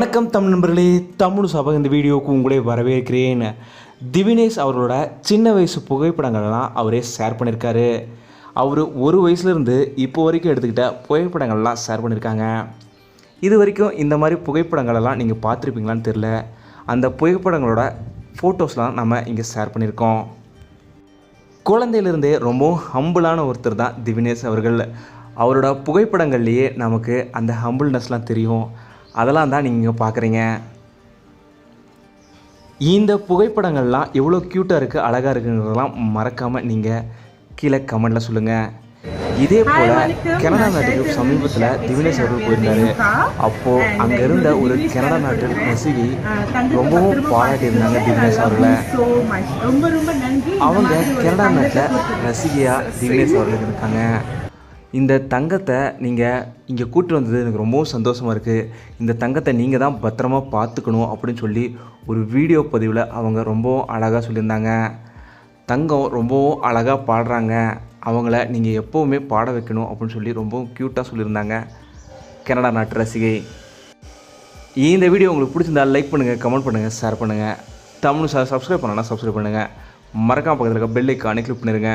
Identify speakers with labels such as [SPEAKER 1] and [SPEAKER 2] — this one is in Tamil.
[SPEAKER 1] வணக்கம் தமிழ் நண்பர்களே தமிழ் சபக இந்த வீடியோவுக்கு உங்களே வரவேற்கிறேன். திவினேஷ் அவரோட சின்ன வயசு புகைப்படங்கள்லாம் அவரே ஷேர் பண்ணியிருக்காரு அவர் ஒரு வயசுலேருந்து இப்போ வரைக்கும் எடுத்துக்கிட்ட புகைப்படங்கள்லாம் ஷேர் பண்ணியிருக்காங்க இது வரைக்கும் இந்த மாதிரி புகைப்படங்களெல்லாம் நீங்கள் பார்த்துருப்பீங்களான்னு தெரில அந்த புகைப்படங்களோட ஃபோட்டோஸ்லாம் நம்ம இங்கே ஷேர் பண்ணியிருக்கோம் குழந்தையிலிருந்தே ரொம்பவும் ஹம்பிளான ஒருத்தர் தான் திவினேஷ் அவர்கள். அவரோட புகைப்படங்கள்லேயே நமக்கு அந்த ஹம்பிள்னஸ்லாம் தெரியும். அதெல்லாம் தான் நீங்கள் பார்க்குறீங்க இந்த புகைப்படங்கள்லாம் எவ்வளோ க்யூட்டாக இருக்குது அழகாக இருக்குங்கிறதெல்லாம் மறக்காமல் நீங்கள் கீழே கமெண்டில் சொல்லுங்கள் இதே போல் கனடா நாட்டுக்கு சமீபத்தில் திவினேஷ் அவர்கள் போயிருந்தாரு. அப்போது அங்கே இருந்த ஒரு கனடா நாட்டு ரசிகை ரொம்பவும் பாராட்டியிருந்தாங்க திவினேஷ் அவர்களை. அவங்க கனடா நாட்டில் ரசிகையாக திவினேஷ் அவர்கள் இருக்காங்க. இந்த தங்கத்தை நீங்கள் இங்கே கூட்டு வந்தது எனக்கு ரொம்பவும் சந்தோஷமாக இருக்குது இந்த தங்கத்தை நீங்கள் தான் பத்திரமா பார்த்துக்கணும் அப்படின்னு சொல்லி ஒரு வீடியோ பதிவில் அவங்க ரொம்பவும் அழகாக சொல்லியிருந்தாங்க. தங்கம் ரொம்பவும் அழகாக பாடுறாங்க. அவங்கள நீங்கள் எப்போவுமே பாட வைக்கணும் அப்படின்னு சொல்லி ரொம்பவும் க்யூட்டாக சொல்லியிருந்தாங்க. கனடா நாட்டு ரசிகை. இந்த வீடியோ உங்களுக்கு பிடிச்சிருந்தா லைக் பண்ணுங்கள் கமெண்ட் பண்ணுங்கள் ஷேர் பண்ணுங்கள் தமிழ் சார் சப்ஸ்கிரைப் பண்ணால் சப்ஸ்கிரைப் பண்ணுங்கள் மறக்காம பக்கத்தில் இருக்க பெல் ஐக்கானே கிளிக் பண்ணிடுங்க